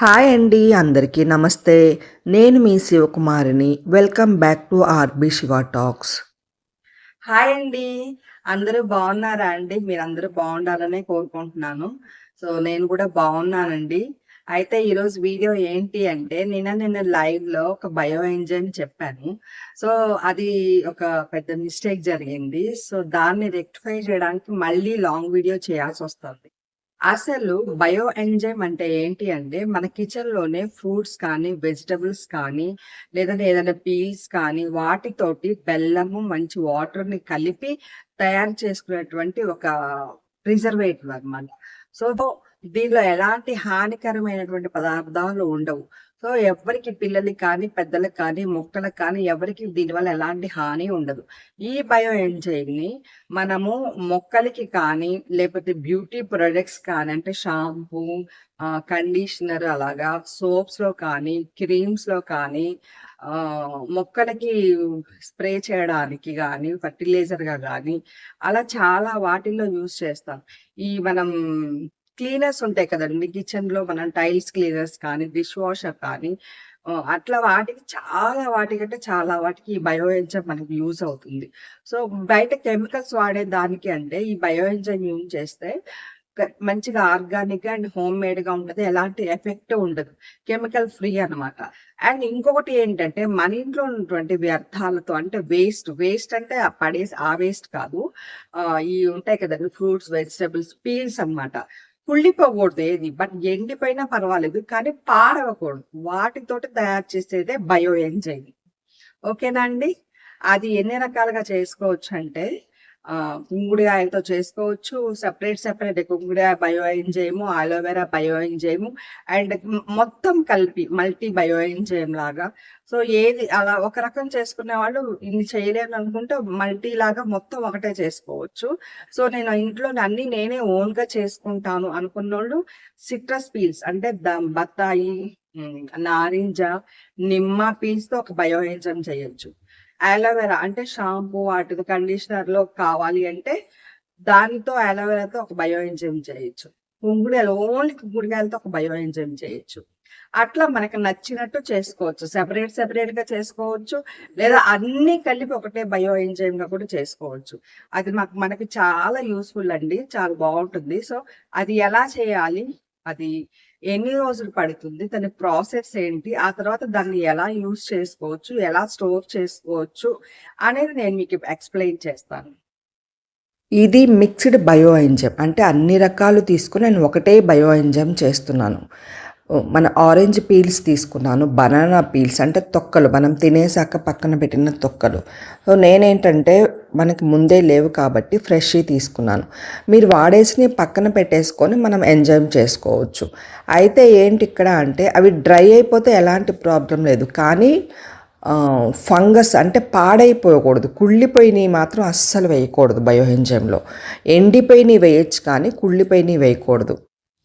Hi అండి అందరికీ నమస్తే. నేను మీ శివకుమారిని. Welcome back to RB Siva talks. Hi అండి. అందరూ బాగున్నారా అండి? మీరందరూ బాగుండాలనే కోరుకుంటున్నాను. సో నేను కూడా బాగున్నానండి. అయితే ఈరోజు వీడియో ఏంటి అంటే నిన్న నిన్న లైవ్లో ఒక బయో ఎంజైమ్ చెప్పాను. సో అది ఒక పెద్ద మిస్టేక్ జరిగింది. సో దాన్ని రెక్టిఫై చేయడానికి మళ్ళీ లాంగ్ వీడియో చేయాల్సి వస్తుంది. అసలు బయో ఎంజైమ్ అంటే ఏంటి అంటే మన కిచెన్లోనే ఫ్రూట్స్ కానీ వెజిటబుల్స్ కానీ లేదంటే ఏదైనా పీల్స్ కానీ వాటితోటి బెల్లము మంచి వాటర్ని కలిపి తయారు చేసుకునేటువంటి ఒక ప్రిజర్వేటివ్ అనమాట సో దీనిలో ఎలాంటి హానికరమైనటువంటి పదార్థాలు ఉండవు. సో ఎవరికి పిల్లలకి కానీ పెద్దలకు కానీ మొక్కలకు కానీ ఎవరికి దీనివల్ల ఎలాంటి హాని ఉండదు. ఈ బయో ఎంజైమ్ మనము మొక్కలకి కానీ లేకపోతే బ్యూటీ ప్రొడక్ట్స్ కానీ అంటే షాంపూ కండిషనర్ అలాగా సోప్స్లో కానీ క్రీమ్స్లో కానీ మొక్కలకి స్ప్రే చేయడానికి కానీ ఫర్టిలైజర్గా కానీ అలా చాలా వాటిల్లో యూజ్ చేస్తాం. ఈ మనం క్లీనర్స్ ఉంటాయి కదండి. కిచెన్లో మనం టైల్స్ క్లీనర్స్ కానీ డిష్ వాషర్ కానీ అట్లా వాటికి చాలా వాటికంటే చాలా వాటికి ఈ బయో ఎంజైమ్ మనకి యూజ్ అవుతుంది. సో బయట కెమికల్స్ వాడే దానికి అంటే ఈ బయో ఎంజైమ్ యూజ్ చేస్తే మంచిగా ఆర్గానిక్గా అండ్ హోమ్ మేడ్గా ఉంటది. ఎలాంటి ఎఫెక్ట్ ఉండదు. కెమికల్ ఫ్రీ అన్నమాట. అండ్ ఇంకొకటి ఏంటంటే మన ఇంట్లో ఉన్నటువంటి వ్యర్థాలతో అంటే వేస్ట్ వేస్ట్ అంటే పడేసి ఆ వేస్ట్ కాదు. ఈ ఉంటాయి కదండి ఫ్రూట్స్ వెజిటబుల్స్ పీల్స్ అన్నమాట. కుళ్ళిపోకూడదు ఏది. బట్ ఎండిపోయినా పర్వాలేదు కానీ పాడవకూడదు. వాటితోటి తయారు చేసేదే బయో ఎంజైమ్ ఓకేనా అండి? అది ఎన్ని రకాలుగా చేసుకోవచ్చు అంటే ఆ చేసుకోవచ్చు. Separate separate కుంగుడికాయ bio enzyme aloe vera bio enzyme and మొత్తం కలిపి మల్టీ బయో ఎంజైమ్ లాగా. సో ఏది అలా ఒక రకం చేసుకునే వాళ్ళు ఇన్ని చేయలేను అనుకుంటే మల్టీ లాగా మొత్తం ఒకటే చేసుకోవచ్చు. సో నేను ఇంట్లో అన్ని నేనే ఓన్గా చేసుకుంటాను అనుకున్న వాళ్ళు సిట్రస్ పీల్స్ అంటే బత్తాయి నారింజ నిమ్మ పీల్స్తో ఒక బయో ఎంజైమ్ చేయొచ్చు. అలోవెరా అంటే షాంపూ వాటిది కండిషనర్లో కావాలి అంటే దానితో అలోవెరాతో ఒక బయో ఎంజైమ్ చేయొచ్చు కుంకుడుకాయలు ఓన్లీ కుంగుడికాయలతో ఒక బయో ఎంజైమ్ చేయొచ్చు. అట్లా మనకు నచ్చినట్టు చేసుకోవచ్చు. సెపరేట్ సెపరేట్గా చేసుకోవచ్చు. లేదా అన్ని కలిపి ఒకటే బయో ఎంజైమ్గా కూడా చేసుకోవచ్చు. అది మాకు మనకి చాలా యూస్ఫుల్ అండి. చాలా బాగుంటుంది. సో అది ఎలా చేయాలి? అది ఎన్ని రోజులు పడుతుంది దాని ప్రాసెస్ ఏంటి ఆ తర్వాత దాన్ని ఎలా యూజ్ చేసుకోవచ్చు ఎలా స్టోర్ చేసుకోవచ్చు అనేది నేను మీకు ఎక్స్ప్లెయిన్ చేస్తాను. ఇది మిక్స్డ్ బయో ఎంజైమ్ అంటే అన్ని రకాలు తీసుకుని నేను ఒకటే బయో ఎంజైమ్ చేస్తున్నాను. మన ఆరెంజ్ పీల్స్ తీసుకున్నాను బనానా పీల్స్ అంటే తొక్కలు మనం తినేసాక పక్కన పెట్టిన తొక్కలు. సో నేనేంటంటే మనకి ముందే లేవు కాబట్టి ఫ్రెష్ తీసుకున్నాను. మీరు వాడేసి పక్కన పెట్టేసుకొని మనం ఎంజాయ్ చేసుకోవచ్చు. అయితే ఏంటి ఇక్కడ అంటే అవి డ్రై అయిపోతే ఎలాంటి ప్రాబ్లం లేదు. కానీ ఫంగస్ అంటే పాడైపోకూడదు. కుళ్ళిపోయినవి మాత్రం అస్సలు వేయకూడదు బయో ఎంజైమ్లో ఎండిపోయినవి వేయచ్చు కానీ కుళ్ళిపోయినవి వేయకూడదు.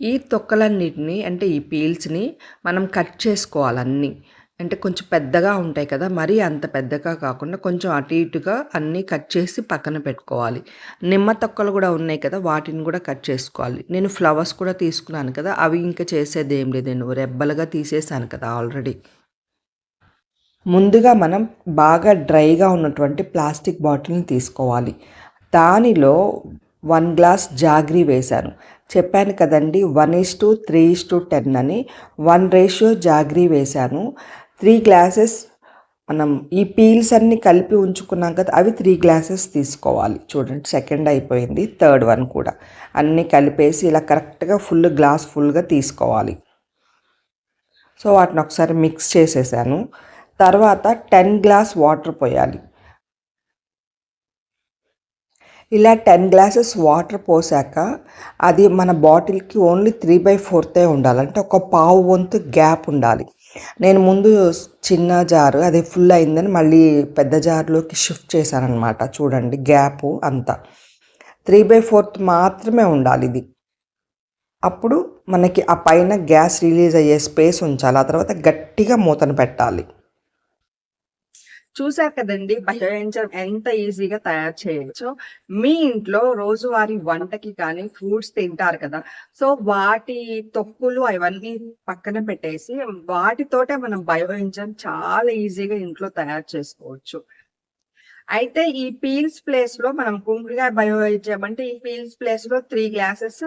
ఈ తొక్కలన్నిటిని అంటే ఈ పీల్స్ని మనం కట్ చేసుకోవాలి అన్నీ. అంటే కొంచెం పెద్దగా ఉంటాయి కదా మరీ అంత పెద్దగా కాకుండా కొంచెం అటు ఇటుగా అన్నీ కట్ చేసి పక్కన పెట్టుకోవాలి. నిమ్మ తొక్కలు కూడా ఉన్నాయి కదా వాటిని కూడా కట్ చేసుకోవాలి. నేను ఫ్లవర్స్ కూడా తీసుకున్నాను కదా అవి ఇంకా చేసేది ఏం లేదు నేను రెబ్బలుగా తీసేసాను కదా ఆల్రెడీ. ముందుగా మనం బాగా డ్రైగా ఉన్నటువంటి ప్లాస్టిక్ బాటిల్ని తీసుకోవాలి. దానిలో వన్ గ్లాస్ జాగ్రీ వేశాను. చెప్పాను కదండి one is to three is to ten అని. వన్ రేషియో జాగ్రీ వేశాను. త్రీ గ్లాసెస్ మనం ఈ పీల్స్ అన్నీ కలిపి ఉంచుకున్నాం కదా అవి త్రీ గ్లాసెస్ తీసుకోవాలి. చూడండి సెకండ్ అయిపోయింది థర్డ్ వన్ కూడా. అన్నీ కలిపేసి ఇలా కరెక్ట్గా ఫుల్ గ్లాస్ ఫుల్గా తీసుకోవాలి. సో వాటిని ఒకసారి మిక్స్ చేసేసాను. తర్వాత టెన్ గ్లాస్ వాటర్ పోయాలి. ఇలా టెన్ గ్లాసెస్ వాటర్ పోసాక అది మన బాటిల్కి ఓన్లీ త్రీ బై ఫోర్తే ఉండాలి. అంటే ఒక పావు వంతు గ్యాప్ ఉండాలి. నేను ముందు చిన్న జారు అది ఫుల్ అయిందని మళ్ళీ పెద్ద జార్లోకి షిఫ్ట్ చేశాను అనమాట చూడండి గ్యాప్ అంతా. త్రీ బై ఫోర్త్ మాత్రమే ఉండాలి ఇది. అప్పుడు మనకి ఆ పైన గ్యాస్ రిలీజ్ అయ్యే స్పేస్ ఉంచాలి. ఆ తర్వాత గట్టిగా మూతను పెట్టాలి. చూసారు కదండి బయో ఎంత ఈజీగా తయారు చేయొచ్చు. మీ ఇంట్లో రోజువారీ వంటకి కానీ ఫ్రూట్స్ తింటారు కదా. సో వాటి తొక్కులు అవన్నీ పక్కన పెట్టేసి వాటితోటే మనం బయో చాలా ఈజీగా ఇంట్లో తయారు చేసుకోవచ్చు. అయితే ఈ పీల్స్ ప్లేస్లో మనం కుంకుడుగా బయో అంటే ఈ పీల్స్ ప్లేస్లో త్రీ గ్లాసెస్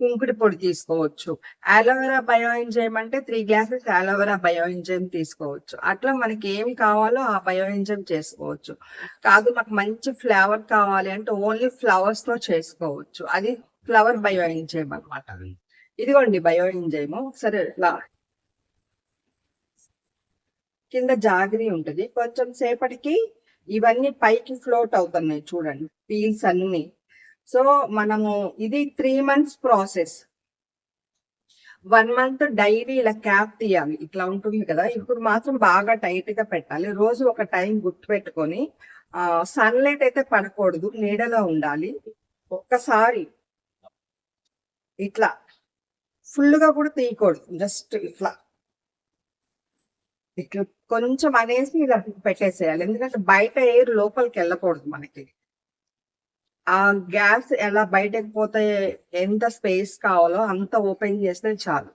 కుంకుడి పొడి తీసుకోవచ్చు. అలోవెరా బయో ఎంజైమ్ అంటే three glasses aloe vera bio enzyme తీసుకోవచ్చు. అట్లా మనకి ఏమి కావాలో ఆ బయో ఎంజైమ్ చేసుకోవచ్చు. కాదు మాకు మంచి ఫ్లేవర్ కావాలి అంటే ఓన్లీ ఫ్లవర్స్తో చేసుకోవచ్చు. అది ఫ్లవర్ బయో ఎంజైమ్ అనమాట ఇదిగోండి బయో ఎంజైమ్ సరే కింద జాగిరి ఉంటది. కొంచెం సేపటికి ఇవన్నీ పైకి ఫ్లోట్ అవుతున్నాయి చూడండి. పీల్స్ అన్ని. సో మనము ఇది three months process one month daily ఇలా క్యాప్ తీయాలి. ఇట్లా ఉంటుంది కదా. ఇప్పుడు మాత్రం బాగా టైట్గా పెట్టాలి. రోజు ఒక టైం గుర్తు పెట్టుకొని సన్లైట్ అయితే పడకూడదు. నీడలో ఉండాలి. ఒక్కసారి ఇట్లా ఫుల్గా కూడా తీయకూడదు. జస్ట్ ఇట్లా. ఇట్లా కొంచెం అనేసి ఇలా పెట్టేసేయాలి. ఎందుకంటే బయట ఎయిర్ లోపలికి వెళ్ళకూడదు మనకి. ఆ గ్యాస్ ఎలా బయటకు పోతే ఎంత స్పేస్ కావాలో అంత ఓపెన్ చేస్తే చాలు.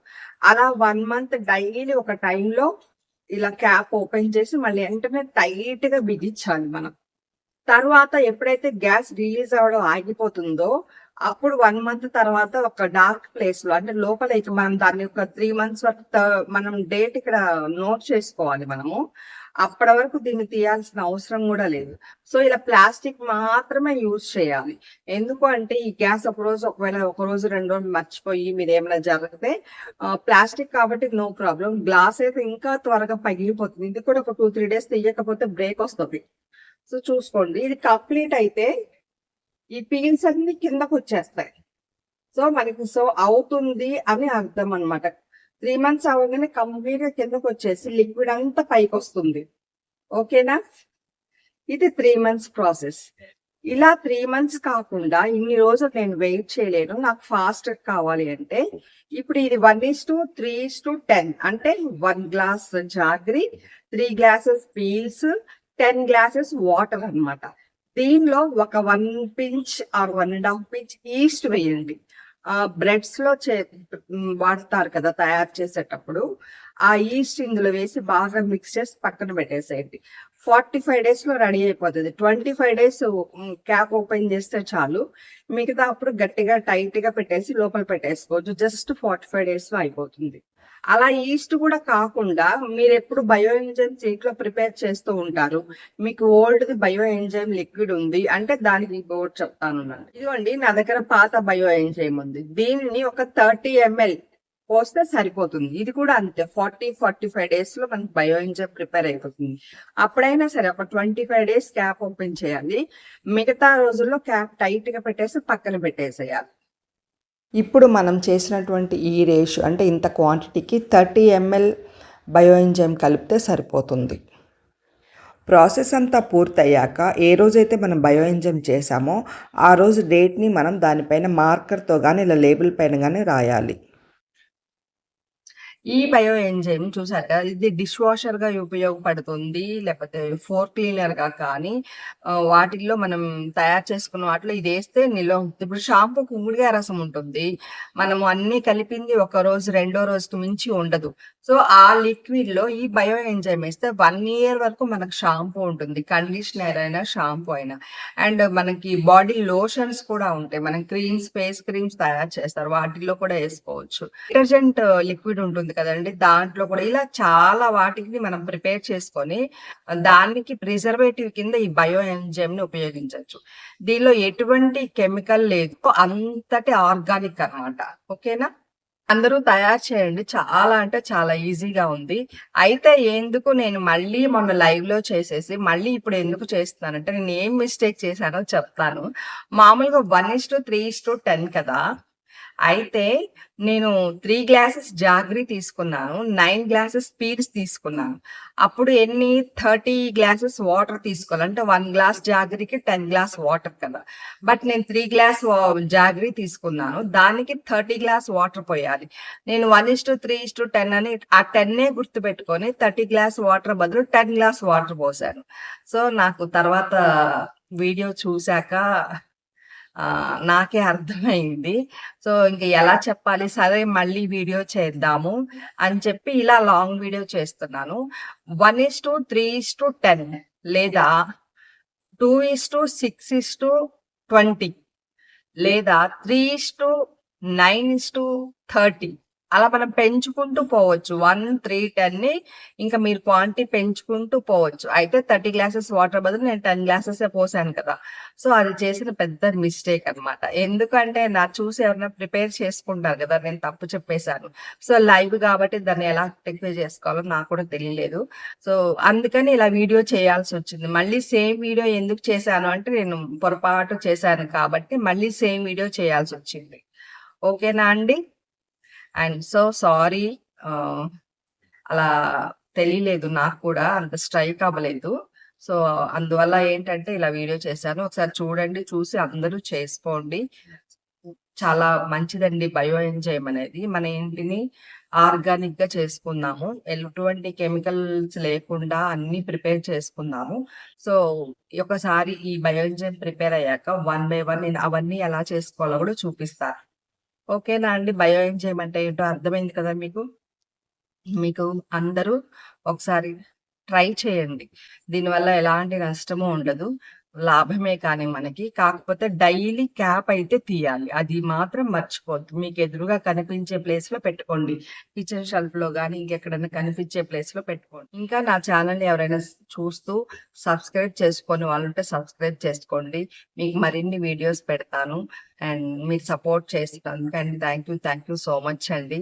అలా వన్ మంత్ డైలీ ఒక టైంలో ఇలా క్యాప్ ఓపెన్ చేసి మళ్ళీ వెంటనే టైట్గా బిగించాలి మనం. తర్వాత ఎప్పుడైతే గ్యాస్ రిలీజ్ అవ్వడం ఆగిపోతుందో అప్పుడు వన్ మంత్ తర్వాత ఒక డార్క్ ప్లేస్లో అంటే లోపల ఇక మనం దాన్ని ఒక త్రీ మంత్స్ వరకు మనం డేట్ ఇక్కడ నోట్ చేసుకోవాలి మనము. అప్పటి వరకు దీన్ని తీయాల్సిన అవసరం కూడా లేదు. సో ఇలా ప్లాస్టిక్ మాత్రమే యూజ్ చేయాలి. ఎందుకు అంటే ఈ గ్యాస్ ఒక రోజు ఒకవేళ ఒక రోజు రెండు రోజులు మర్చిపోయి మీరు ఏమైనా జరిగితే ప్లాస్టిక్ కాబట్టి నో ప్రాబ్లం. గ్లాస్ అయితే ఇంకా త్వరగా పగిలిపోతుంది. ఇది కూడా ఒక టూ త్రీ డేస్ తీయకపోతే బ్రేక్ వస్తుంది. సో చూసుకోండి. ఇది కంప్లీట్ అయితే ఈ పీల్స్ అన్ని కిందకు వచ్చేస్తాయి. సో మనకి సో అవుతుంది అని అర్థం అనమాట త్రీ మంత్స్ అవగానే కంప్లీట్గా కిందకు వచ్చేసి లిక్విడ్ అంతా పైకి వస్తుంది. ఓకేనా? ఇది త్రీ మంత్స్ ప్రాసెస్. ఇలా త్రీ మంత్స్ కాకుండా ఇన్ని రోజులు నేను వెయిట్ చేయలేను. నాకు ఫాస్ట్ కావాలి అంటే ఇప్పుడు ఇది one is to three is to ten. అంటే one glass jaggery three glasses peels ten glasses water అన్నమాట. దీనిలో ఒక one pinch or one and half pinch yeast వేయండి. ఆ బ్రెడ్స్లో చే వాడతారు కదా తయారు చేసేటప్పుడు ఆ ఈస్ట్ ఇందులో వేసి బాగా మిక్స్ చేసి పక్కన పెట్టేసేయండి. ఫార్టీ ఫైవ్ డేస్లో రెడీ అయిపోతుంది. Twenty five days cap open చేస్తే చాలు. మిగతా అప్పుడు గట్టిగా టైట్గా పెట్టేసి లోపల పెట్టేసుకోవచ్చు. జస్ట్ ఫార్టీ ఫైవ్ డేస్లో అయిపోతుంది. అలా ఈస్ట్ కూడా కాకుండా మీరు ఎప్పుడు బయో ఎంజైమ్ ఇంట్లో ప్రిపేర్ చేస్తూ ఉంటారు. మీకు old the bio enzyme liquid ఉంది అంటే దానికి బోర్డు చెప్తాను ఇదిగోండి నా దగ్గర పాత బయో ఎంజైమ్ ఉంది. దీనిని ఒక థర్టీ ఎంఎల్ పోస్తే సరిపోతుంది. ఇది కూడా అంతే ఫార్టీ ఫార్టీ ఫైవ్ డేస్లో మనకి బయో ఎంజైమ్ ప్రిపేర్ అయిపోతుంది. అప్పుడైనా సరే ఒక twenty five days cap open చేయాలి. మిగతా రోజుల్లో క్యాప్ టైట్గా పెట్టేసి పక్కన పెట్టేసేయాలి. ఇప్పుడు మనం చేసినటువంటి ఈ రేషియో అంటే ఇంత క్వాంటిటీకి థర్టీ ఎంఎల్ బయోఎంజైమ్ కలిపితే సరిపోతుంది. ప్రాసెస్ అంతా పూర్తయ్యాక ఏ రోజైతే మనం బయో ఎంజైమ్ చేసామో ఆ రోజు డేట్ని మనం దానిపైన మార్కర్తో కానీ ఇలా లేబుల్ పైన కానీ రాయాలి. ఈ బయో ఎంజైమ్ చూసాక ఇది డిష్ వాషర్గా ఉపయోగపడుతుంది లేకపోతే ఫోర్ క్లీనర్గా కానీ వాటిల్లో మనం తయారు చేసుకున్న వాటిలో ఇది వేస్తే నిల్వ ఇప్పుడు షాంపూ కుమ్ముడిగా రసం ఉంటుంది. మనము అన్ని కలిపింది ఒక రోజు రెండో రోజుకి మించి ఉండదు. సో ఆ లిక్విడ్లో ఈ బయో ఎంజైమ్ వేస్తే వన్ ఇయర్ వరకు మనకు షాంపూ ఉంటుంది. కండిషనర్ అయినా షాంపూ అయినా. అండ్ మనకి బాడీ లోషన్స్ కూడా ఉంటాయి. మనం క్రీమ్స్ ఫేస్ క్రీమ్స్ తయారు చేస్తారు. వాటిల్లో కూడా వేసుకోవచ్చు. డిటర్జెంట్ లిక్విడ్ ఉంటుంది. కదండి. దాంట్లో కూడా ఇలా చాలా వాటికి మనం ప్రిపేర్ చేసుకొని దానికి ప్రిజర్వేటివ్ కింద ఈ బయో ఎంజైమ్ని ఉపయోగించవచ్చు దీనిలో ఎటువంటి కెమికల్ లేదు. అంతటి ఆర్గానిక్ అన్నమాట. ఓకేనా? అందరూ తయారు చేయండి. చాలా అంటే చాలా ఈజీగా ఉంది. అయితే ఎందుకు నేను మళ్ళీ మొన్న లైవ్లో చేసేసి మళ్ళీ ఇప్పుడు ఎందుకు చేస్తున్నానంటే నేను ఏం మిస్టేక్ చేశానో చెప్తాను. మామూలుగా one is to three is to ten కదా. అయితే నేను త్రీ గ్లాసెస్ జాగ్రీ తీసుకున్నాను. నైన్ గ్లాసెస్ స్పీడ్స్ తీసుకున్నాను. అప్పుడు ఎన్ని 30 గ్లాసెస్ వాటర్ తీసుకోవాలి. అంటే 1 గ్లాస్ జాగ్రీకి టెన్ గ్లాస్ వాటర్ కదా! బట్ నేను త్రీ గ్లాస్ వా తీసుకున్నాను. దానికి 30 గ్లాస్ వాటర్ పోయాలి. నేను 1:3:10 అని ఆ 10 గుర్తుపెట్టుకొని 30 గ్లాస్ వాటర్ బదులు 10 గ్లాస్ వాటర్ పోసాను. సో, నాకు తర్వాత వీడియో చూసాక నాకే అర్థమైంది. సో ఇంక ఎలా చెప్పాలి? సరే మళ్ళీ వీడియో చేద్దాము అని చెప్పి ఇలా లాంగ్ వీడియో చేస్తున్నాను. One is to three is to ten లేదా two is to six is to twenty లేదా three is to nine is to thirty అలా మనం పెంచుకుంటూ పోవచ్చు. 1, 3, 10ని ఇంకా మీరు క్వాంటిటీ పెంచుకుంటూ పోవచ్చు. అయితే 30 గ్లాసెస్ వాటర్ బదులు నేను టెన్ గ్లాసెస్ పోసాను కదా! సో, అది చేసిన పెద్ద మిస్టేక్ అన్నమాట. ఎందుకంటే నా చూసి ఎవరైనా ప్రిపేర్ చేసుకుంటారు కదా! నేను తప్పు చెప్పేసాను. సో, లైవ్ కాబట్టి దాన్ని ఎలా టెక్ఫై చేసుకోవాలో నాకు కూడా తెలియలేదు. సో, అందుకని ఇలా వీడియో చేయాల్సి వచ్చింది మళ్ళీ సేమ్ వీడియో ఎందుకు చేశాను అంటే నేను పొరపాటు చేశాను కాబట్టి మళ్ళీ సేమ్ వీడియో చేయాల్సి వచ్చింది ఓకేనా అండి? And so sorry. అలా తెలియలేదు నాకు కూడా అంత స్ట్రైక్ అవ్వలేదు. సో, అందువల్ల ఏంటంటే ఇలా వీడియో చేశాను. ఒకసారి చూడండి. చూసి అందరూ చేసుకోండి. చాలా మంచిదండి బయో ఎంజైమ్ అనేది. మన ఇంటిని ఆర్గానిక్గా చేసుకున్నాము ఎటువంటి కెమికల్స్ లేకుండా అన్ని ప్రిపేర్ చేసుకున్నాము సో, ఒకసారి ఈ బయో ఎంజైమ్ ప్రిపేర్ అయ్యాక వన్ బై వన్ నేను అవన్నీ ఎలా చేసుకోవాలో కూడా చూపిస్తాను ఓకేనా అండి? బయో ఏం అంటే ఏంటో అర్థమైంది కదా మీకు? మీకు అందరూ ఒకసారి ట్రై చేయండి. దీనివల్ల ఎలాంటి నష్టము ఉండదు. లాభమే కానీ మనకి. కాకపోతే డైలీ క్యాప్ అయితే తీయాలి. అది మాత్రం మర్చిపోద్దు మీకు ఎదురుగా కనిపించే ప్లేస్లో పెట్టుకోండి. కిచెన్ షెల్ఫ్లో కానీ ఇంకెక్కడైనా కనిపించే ప్లేస్లో పెట్టుకోండి. ఇంకా నా ఛానల్ ఎవరైనా చూస్తూ సబ్స్క్రైబ్ చేసుకోని వాళ్ళుంటే సబ్స్క్రైబ్ చేసుకోండి. మీకు మరిన్ని వీడియోస్ పెడతాను. అండ్ మీరు సపోర్ట్ చేసినందుకు and thank you. Thank you so much అండి.